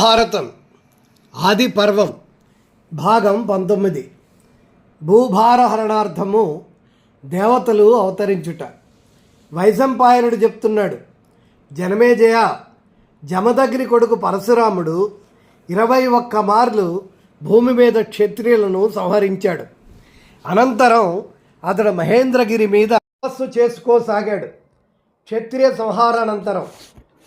భారతం ఆది పర్వం భాగం పంతొమ్మిది. భూభారహరణార్థము దేవతలు అవతరించుట. వైశంపాయనుడు చెప్తున్నాడు జనమేజయ జమదగ్ని కొడుకు పరశురాముడు ఇరవై ఒక్క మార్లు భూమి మీద క్షత్రియులను సంహరించాడు. అనంతరం అతడు మహేంద్రగిరి మీద తపస్సు చేసుకోసాగాడు. క్షత్రియ సంహారానంతరం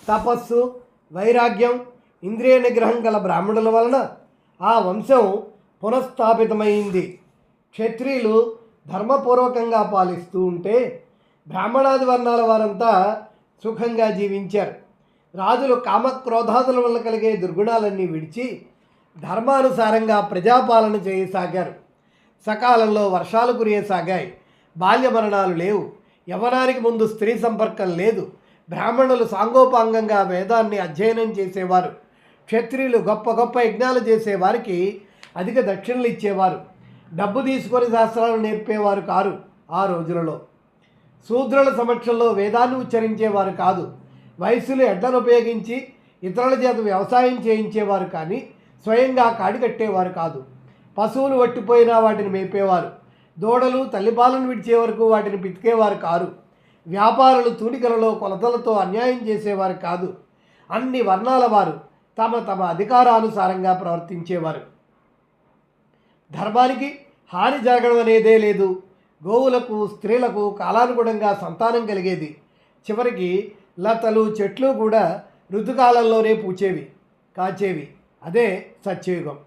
తపస్సు వైరాగ్యం ఇంద్రియ నిగ్రహం గల బ్రాహ్మణుల వలన ఆ వంశం పునఃస్థాపితమైంది. క్షత్రియులు ధర్మపూర్వకంగా పాలిస్తూ ఉంటే బ్రాహ్మణాది వర్ణాల వారంతా సుఖంగా జీవించారు. రాజులు కామక్రోధాదుల వల్ల కలిగే దుర్గుణాలన్నీ విడిచి ధర్మానుసారంగా ప్రజాపాలన చేయసాగారు. సకాలంలో వర్షాలు కురియసాగాయి. బాల్య మరణాలు లేవు. యవనానికి ముందు స్త్రీ సంపర్కం లేదు. బ్రాహ్మణులు సాంగోపాంగంగా వేదాన్ని అధ్యయనం చేసేవారు. క్షత్రియులు గొప్ప గొప్ప యజ్ఞాలు చేసేవారికి అధిక దక్షిణలు ఇచ్చేవారు. డబ్బు తీసుకొని శాస్త్రాలు నేర్పేవారు కారు ఆ రోజులలో. శూద్రుల సమక్షంలో వేదాన్ని ఉచ్చరించేవారు కాదు. వయస్సులు ఎడ్లను ఉపయోగించి ఇతరుల చేత వ్యవసాయం చేయించేవారు కానీ స్వయంగా కాడి కట్టేవారు కాదు. పశువులు వట్టిపోయినా వాటిని మేపేవారు. దూడలు తల్లిపాలను విడిచే వరకు వాటిని పితికేవారు కారు. వ్యాపారులు తూనికలలో కొలతలతో అన్యాయం చేసేవారు కాదు. అన్ని వర్ణాల వారు. తమ తమ అధికారానుసారంగా ప్రవర్తించేవారు. ధర్మానికి హాని జరగడం అనేదే లేదు. గోవులకు స్త్రీలకు కాలానుగుణంగా సంతానం కలిగేది. చివరికి లతలు చెట్లు కూడా ఋతుకాలంలోనే పూచేవి కాచేవి. అదే సత్యయుగం.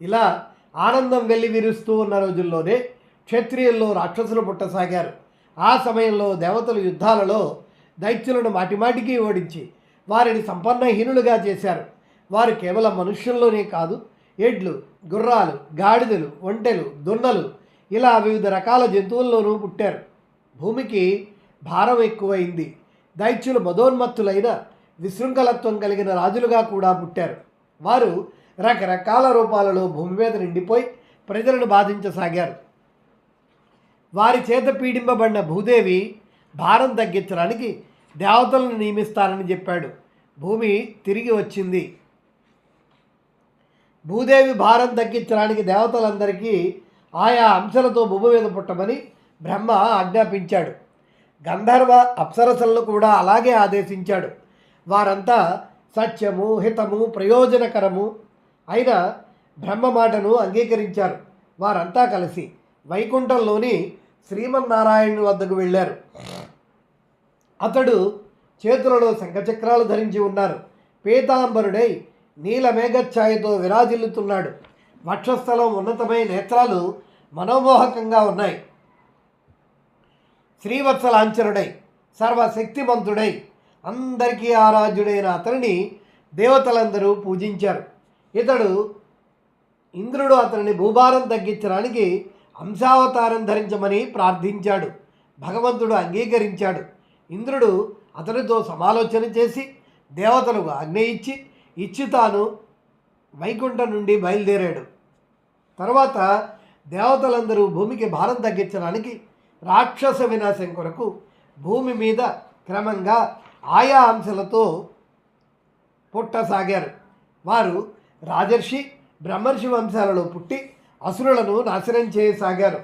ఇలా ఆనందం వెళ్ళి విరుస్తూ ఉన్న రోజుల్లోనే క్షత్రియుల్లో రాక్షసులు పుట్టసాగారు. ఆ సమయంలో దేవతలు యుద్ధాలలో దైత్యులను మాటిమాటికి ఓడించి వారిని సంపన్నహీనులుగా చేశారు. వారు కేవలం మనుష్యుల్లోనే కాదు ఎడ్లు గుర్రాలు గాడిదలు ఒంటెలు దున్నలు ఇలా వివిధ రకాల జంతువుల్లోనూ పుట్టారు. భూమికి భారం ఎక్కువైంది. దైత్యులు మదోన్మత్తులైన విశృంఖలత్వం కలిగిన రాజులుగా కూడా పుట్టారు. వారు రకరకాల రూపాలలో భూమి మీద నిండిపోయి ప్రజలను బాధించసాగారు. వారి చేత పీడింపబడిన భూదేవి భారం తగ్గించడానికి దేవతలను నియమిస్తానని చెప్పాడు. భూమి తిరిగి వచ్చింది. భూదేవి భారం తగ్గించడానికి దేవతలందరికీ ఆయా అంశాలతో భూమి మీద పుట్టమని బ్రహ్మ ఆజ్ఞాపించాడు. గంధర్వ అప్సరసలను కూడా అలాగే ఆదేశించాడు. వారంతా సత్యము హితము ప్రయోజనకరము అయిన బ్రహ్మ మాటను అంగీకరించారు. వారంతా కలిసి వైకుంఠంలోని శ్రీమన్నారాయణుని వద్దకు వెళ్ళారు. అతడు చేతులలో శంఖచక్రాలు ధరించి ఉన్నారు. పీతాంబరుడై నీల మేఘఛాయతో విరాజిల్లుతున్నాడు. వక్షస్థలం ఉన్నతమైన నేత్రాలు మనోమోహకంగా ఉన్నాయి. శ్రీవత్సలాంఛనుడై సర్వశక్తిమంతుడై అందరికీ ఆరాధ్యుడైన అతనిని దేవతలందరూ పూజించారు. ఇతడు ఇంద్రుడు అతనిని భూభారం తగ్గించడానికి అంశావతారం ధరించమని ప్రార్థించాడు. భగవంతుడు అంగీకరించాడు. ఇంద్రుడు అతనితో సమాలోచన చేసి దేవతలకు ఆజ్ఞ ఇచ్చి ఇచ్చి తాను వైకుంఠం నుండి బయలుదేరాడు. తర్వాత దేవతలందరూ భూమికి భారం తగ్గించడానికి రాక్షస వినాశం కొరకు భూమి మీద క్రమంగా ఆయా అంశాలతో పుట్టసాగారు. వారు రాజర్షి బ్రహ్మర్షి వంశాలలో పుట్టి అసురులను నాశనం చేయసాగారు.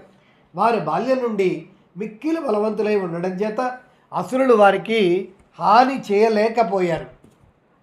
వారు బాల్యం నుండి మిక్కిలి బలవంతులై ఉండడం చేత అసురులు వారికి హాని చేయలేకపోయారు.